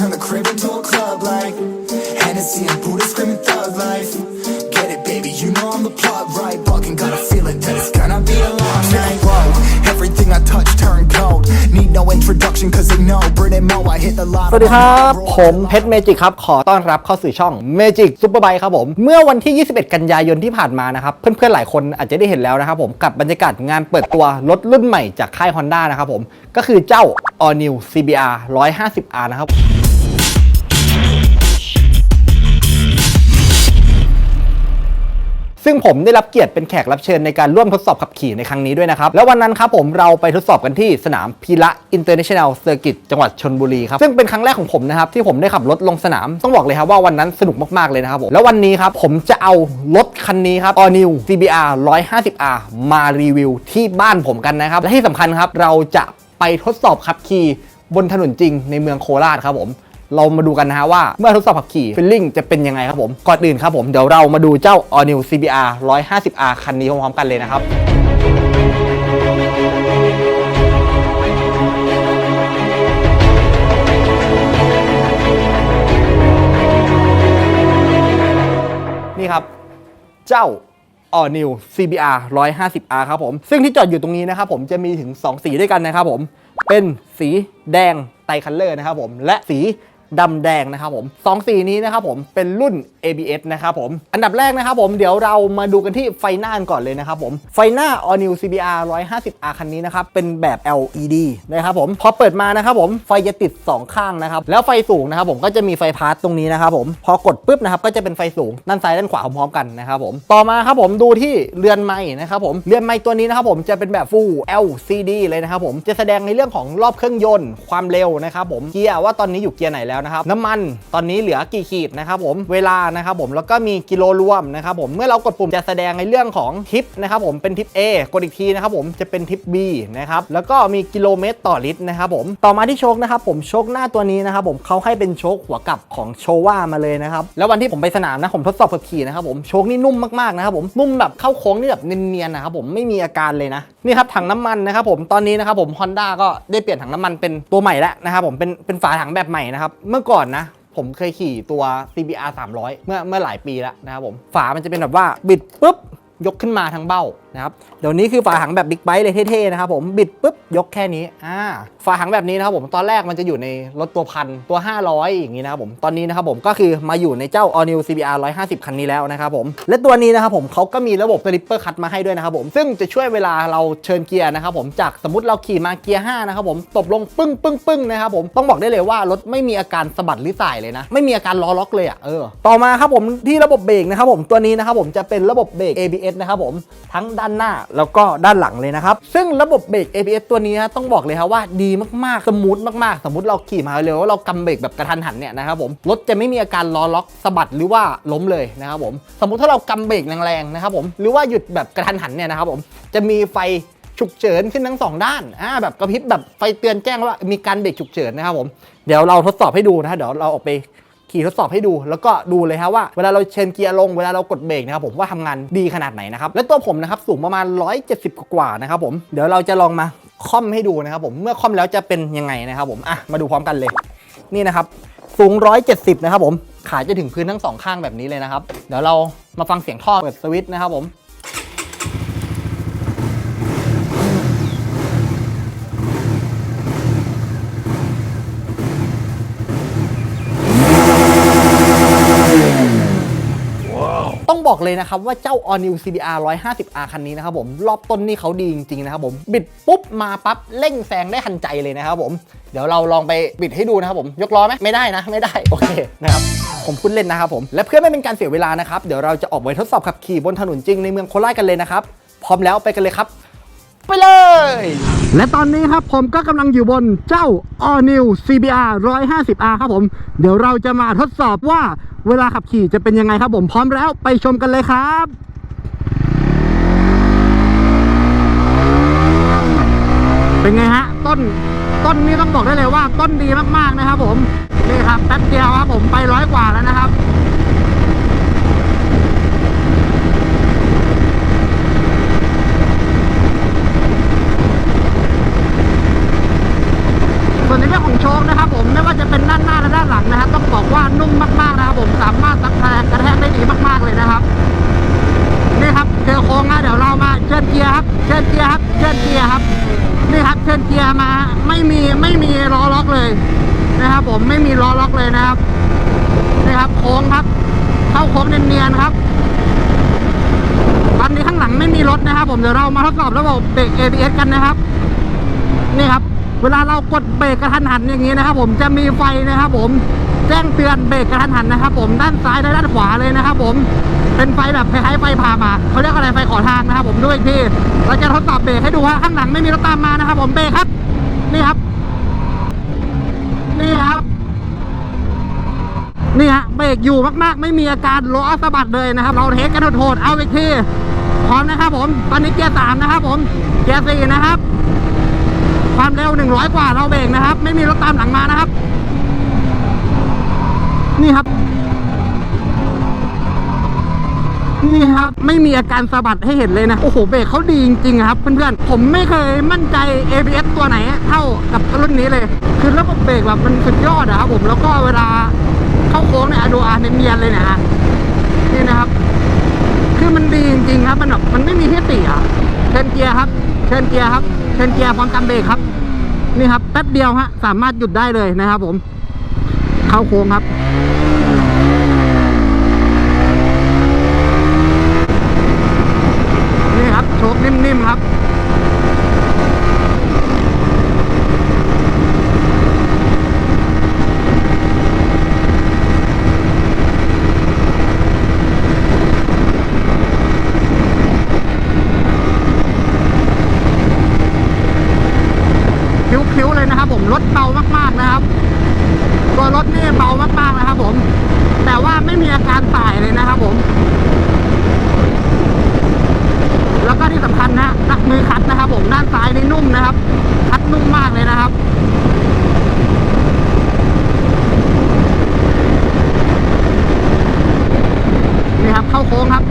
turn the crib into a club like Hennessy and Buddha screaming thug life. Get it, baby, you know I'm the plot right. Fucking got a feeling that it's gonna be a long night. Whoa, everything I touch turn cold. Need no introduction, cause they know Brit and Mo, I hit the lot. สวัสดีครับ ผมเพชรเมจิกครับ ขอต้อนรับเข้าสู่ช่อง Magic Super Bike ครับผม เมื่อวันที่ 21 กันยายนที่ผ่านมานะครับ เพื่อนๆ หลายคนอาจจะได้เห็นแล้วนะครับผม กับบรรยากาศงานเปิดตัวรถรุ่นใหม่จากค่าย Honda นะครับผม ก็คือเจ้า All New CBR 150R นะครับ ซึ่งผมได้รับเกียรติเป็นแขกรับเชิญในการร่วมทดสอบขับขี่ในครั้งนี้ด้วยนะครับ แล้ววันนั้นครับผมเราไปทดสอบกันที่สนามพีระอินเตอร์เนชั่นแนลเซอร์กิตจังหวัดชนบุรีครับ ซึ่งเป็นครั้งแรกของผมนะครับที่ผมได้ขับรถลงสนาม ต้องบอกเลยครับว่าวันนั้นสนุกมากๆเลยนะครับผมแล้ววันนี้ครับผมจะเอารถคันนี้ครับ All New CBR 150R มารีวิวที่บ้านผมกันนะครับและที่สำคัญครับเราจะไปทดสอบขับขี่บนถนนจริงในเมืองโคราชครับผม เรามาดูกันนะฮะว่าเมื่อทดสอบขับขี่ฟิลลิ่งจะเป็นยังไงครับผมก่อนอื่นครับผมเดี๋ยวเรามาดูเจ้า All New CBR 150R คันนี้พร้อมๆกันเลยนะครับนี่ครับ เจ้า All New CBR 150R ครับผม ซึ่งที่จอดอยู่ตรงนี้นะครับผมจะมีถึง 2 สีด้วยกันนะครับผม เป็นสีแดงไตคัลเลอร์นะครับผม และสี ดำแดงนะครับผมสองสีนี้นะครับผมเป็นรุ่น ABS นะครับผม อันดับแรกนะครับผมเดี๋ยวเรามาดูกันที่ไฟหน้ากันก่อนเลยนะครับผมไฟหน้า All New CBR 150R คันนี้นะครับเป็นแบบ LED นะครับผมพอเปิดมานะครับผมไฟจะติด 2 ข้างนะครับแล้วไฟสูงนะครับผมก็จะมีไฟพาร์ตตรงนี้นะครับผมพอกดปุ๊บนะครับก็จะเป็นไฟสูงด้านซ้ายด้านขวาพร้อมๆกันนะครับผมต่อมาครับผมดูที่เรือนไม้นะครับผมเรือนไม้ตัวนี้นะครับผมจะเป็นแบบ Full LCD เลยนะครับผมจะแสดงในเรื่องของรอบเครื่องยนต์ความเร็วนะครับผมเกียร์ว่าตอนนี้อยู่เกียร์ไหนแล้วนะครับน้ำมันตอนนี้เหลือกี่ขีดนะครับผมเวลานะครับผมแล้วก็มีกิโลรวมนะครับผมเมื่อเรากดปุ่มจะแสดงในเรื่องของทิปนะครับผมเป็นทิป A กดอีกทีนะครับผมจะเป็นทิป B นะครับแล้วก็มีกิโลเมตรต่อลิตรนะครับผมต่อมาที่โชคนะครับผมโชคหน้าตัวนี้นะครับผมเขาให้เป็นโชคหัวกลับของโชว่ามาเลยนะครับแล้ววันที่ผมไปสนามนะผมทดสอบขับขี่นะครับผมโชคนี่นุ่มมากๆนะครับผมนุ่มแบบเข้าโค้งนี่แบบเนียนๆนะครับผมไม่มีอาการเลยนะนี่ครับถังน้ำมันนะครับผมตอนนี้นะครับผมฮอนด้าก็ได้เปลี่ยนถังน้ำมันเป็นตัวใหม่แล้วนะครับผมเป็นเป็นฝาถังแบบใหม่นะครับเมื่อก่อนนะผมเคยขี่ตัว CBR 300 เมื่อเมื่อหลายปีแล้วนะครับผมฝามันจะเป็นแบบว่าบิดปุ๊บยกขึ้นมาทั้งเบ้านะครับเดี๋ยวนี้คือฝาถังแบบบิ๊กไบค์เลยเท่ๆนะครับผมบิดปุ๊บยกแค่นี้อ่าฝาถังแบบนี้นะครับผมตอนแรกมันจะอยู่ในรถตัวพันตัว 500 อย่างนี้นะครับผมตอนนี้นะครับผมก็คือมาอยู่ในเจ้า All New CBR 150 คันนี้แล้วนะครับผมและตัวนี้นะครับผมเขาก็มีระบบสลิปเปอร์คัตมาให้ด้วยนะครับผมซึ่งจะช่วยเวลาเราเชิญเกียร์นะครับผมจากสมมติเราขี่มาเกียร์5นะครับผมตบลงปึ้งปึ้งปึ้งนะครับผมต้องบอกได้เลยว่ารถไม่มีอาการสะบัดหรือสายเลยนะไม่มีอาการล้อล็อกเลยอะเออต่อมาครับผมที่ระบบเบรกนะครับผมตัวนี้นะครับผมจะเป็นระบบเบรก ABS นะครับผมทั้งด้านหน้า แล้วก็ด้านหลังเลยนะครับ ซึ่งระบบเบรก ABS ตัวนี้ต้องบอกเลยครับว่าดีมากๆ สมูทมากๆ สมมติเราขี่มาเร็วแล้วเรากำเบรกแบบกระทันหันเนี่ยนะครับผมรถจะไม่มีอาการล้อล็อกสะบัดหรือว่าล้มเลยนะครับผมสมมุติถ้าเรากำเบรกแรงๆนะครับผมหรือว่าหยุดแบบกระทันหันเนี่ยนะครับผมจะมีไฟฉุกเฉินขึ้นทั้งสองด้าน อ่า แบบกระพริบแบบไฟเตือนแจ้งว่ามีการเบรกฉุกเฉินนะครับผม เดี๋ยวเราทดสอบให้ดูนะ เดี๋ยวเราออกไป ขี่ทดสอบให้ดู แล้วก็ดูเลยครับว่าเวลาเราเชนเกียร์ลงเวลาเรากดเบรกนะครับผมว่าทำงานดีขนาดไหนนะครับและตัวผมนะครับสูงประมาณ 170 กว่านะครับผมเดี๋ยวเราจะลองมาค่อมให้ดูนะครับผมเมื่อค่อมแล้วจะเป็นยังไงนะครับผมอะมาดูพร้อมกันเลยนี่นะครับสูง 170 นะครับผมขาจะถึงพื้นทั้งสองข้างแบบนี้เลยนะครับ เดี๋ยวเรามาฟังเสียงท่อเปิดสวิตช์นะครับผม ต้องบอก เลยนะครับว่าเจ้า All New CBR 150R คันนี้นะครับผมรอบต้นนี่เขาดีจริงๆนะครับผมบิดปุ๊บมาปั๊บเร่งแซงได้ทันใจเลยนะครับผมเดี๋ยวเราลองไปบิดให้ดูนะครับผมยกล้อไหมไม่ได้นะ ไม่ได้โอเคนะครับผมพูดเล่นนะครับผมและเพื่อไม่เป็นการเสียเวลานะครับเดี๋ยวเราจะออกไปทดสอบขับขี่บนถนนจริงในเมืองโคราชกันเลยนะครับพร้อมแล้วไปกันเลยครับ ไปเลย และตอนนี้ครับผมก็กำลังอยู่บนเจ้า All New CBR 150R ครับผม เดี๋ยวเราจะมาทดสอบว่าเวลาขับขี่จะเป็นยังไงครับผมพร้อมแล้วไปชมกันเลยครับเป็นไงฮะ ต้นต้นนี้ต้องบอกได้เลยว่าต้นดีมากๆนะครับผม นี่ครับแป๊บเดียวครับผมไปร้อยกว่าแล้วนะครับ ส่วนในเรื่องของโชคนะครับผมไม่ว่า ว่าจะเป็นด้านหน้าและด้านหลังนะครับ ต้องบอกว่านุ่มมากๆนะครับผมสามารถซักแรงกระแทกได้ดีมากๆเลยนะครับ นี่ครับเจอโค้งนะเดี๋ยวเรามาเชิญเกียร์ครับ เชิญเกียร์ครับเชิญเกียร์ครับ นี่ครับเชิญเกียร์มาไม่มีไม่มีล้อล็อกเลยนะครับ ผมไม่มีล้อล็อกเลย นะครับนี่ครับโค้งครับ เข้าโค้งเนียนๆครับตอนนี้ข้างหลังไม่มีรถนะครับ ผมเดี๋ยวเรามาทดสอบระบบเบรก ABS กันนะครับ นี่ครับ เวลาเรากดเบรกกระทันหันอย่างนี้นะครับ ผมจะมีไฟนะครับ ผมแจ้งเตือนเบรกกระทันหันนะครับ ผมด้านซ้ายและด้านขวาเลยนะครับ ผมเป็นไฟแบบคล้ายๆไฟผ่ามาเขาเรียกอะไรไฟขอทางนะครับ ผมด้วยอีกทีเราจะทดสอบเบรกให้ดูว่าข้างหลังไม่มีรถตามมานะครับ ผมเบรกครับ นี่ครับ นี่ครับ นี่ฮะเบรกอยู่มากๆ ไม่มีอาการล้อสะบัดเลยนะครับ เราเทสกันโหดๆเอาอีกทีพร้อมนะครับผมตอนนี้เกียร์สามนะครับผมเกียร์สี่นะครับ ความเร็ว100กว่าเราเบรกนะครับ ไม่มีรถตามหลังมานะครับ นี่ครับ นี่ครับ ไม่มีอาการสะบัดให้เห็นเลยนะ โอ้โหเบรกเขาดีจริงๆครับ เพื่อนๆผมไม่เคยมั่นใจ ABS ตัวไหนเท่ากับรุ่นนี้เลย คือระบบเบรกแบบมันสุดยอดอะครับผมแล้วก็เวลา โค้งเนี่ยดูอาเนียนๆเลยนะฮะนี่นะครับ คือมันดีจริงๆครับ มันแบบมันไม่มีที่ติอะเชิญเกียร์ครับเชิญเกียร์ครับเชิญเกียร์พร้อมกำเบรกครับ นี่ครับแป๊บเดียวฮะสามารถหยุดได้เลยนะครับผม เข้าโค้งครับนี่ครับโชคนิ่มๆครับ คิ้วๆเลย นะครับ ผมรถเบามากๆนะครับตัวรถนี่เบามากๆนะครับ ผม แต่ว่าไม่มีอาการสายเลยนะครับ ผม แล้วก็ที่สำคัญนะนักมือคัดนะครับ ผมด้านซ้ายนี่นุ่มนะครับ คัดนุ่มมากเลยนะครับนี่ครับ เข้าโค้งครับ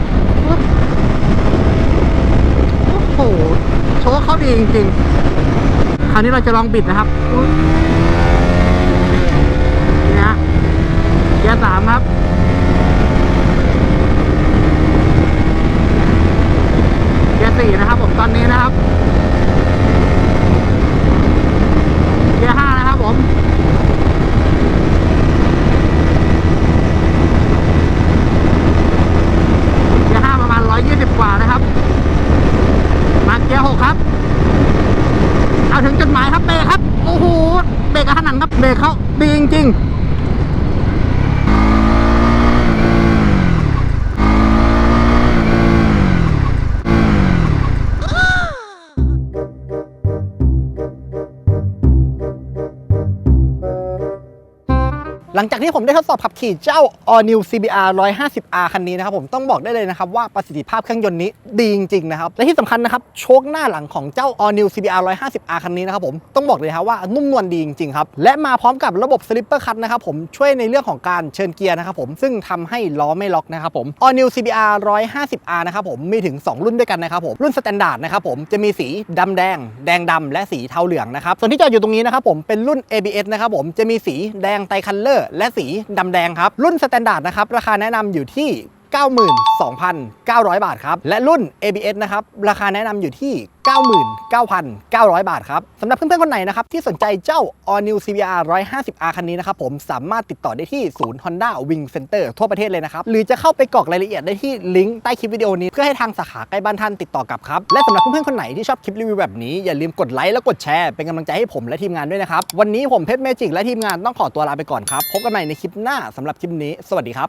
โอ้โหโชว์เขาดีจริงๆคราว นี้เราจะลองบิดนะครับ ลังจากที่ผมได้ทดสอบขับขี่เจ้า All New CBR 150R คันนี้นะครับผมต้องบอกได้เลยนะครับว่าประสิทธิภาพเครื่องยนต์นี้ดีจริงๆนะครับและที่สำคัญนะครับโชคหน้าหลังของเจ้า All New CBR 150R คันนี้นะครับผมต้องบอกเลยครับว่านุ่มนวลดีจริงๆครับและมาพร้อมกับระบบ Slipper Cut นะครับผมช่วยในเรื่องของการเชิญเกียร์นะครับผมซึ่งทำให้ล้อไม่ล็อกนะครับผม All New CBR 150R นะครับผมมีถึง 2 รุ่นด้วยกันนะครับผมรุ่นสแตนดาร์ดนะครับผมจะมีสีดำแดง แดงดำและสีเทาเหลืองนะครับส่วนที่จอดอยู่ตรงนี้นะครับผมเป็นรุ่น ABS นะครับผมจะมีสีแดงไตคัลเลอร์และสีดำแดงครับ รุ่นสแตนดาร์ดนะครับ ราคาแนะนำอยู่ที่ 92,900 บาทครับ และรุ่น ABS นะครับ ราคาแนะนำอยู่ที่99,900 บาทครับสำหรับเพื่อนๆ คนไหนนะครับ ที่สนใจเจ้า All New CBR 150R คันนี้นะครับผมสามารถติดต่อได้ที่ศูนย์ Honda Wing Center ทั่วประเทศเลยนะครับ หรือจะเข้าไปกรอกรายละเอียดได้ที่ลิงก์ใต้คลิปวิดีโอนี้ เพื่อให้ทางสาขาใกล้บ้านท่านติดต่อกลับครับ และสำหรับเพื่อนๆ คนไหนที่ชอบคลิปรีวิวแบบนี้ อย่าลืมกดไลค์และกดแชร์เป็นกำลังใจให้ผมและทีมงานด้วยนะครับวันนี้ผมเพชรเมจิกและทีมงานต้องขอตัวลาไปก่อนครับพบกันใหม่ในคลิปหน้าสำหรับคลิปนี้ สวัสดีครับ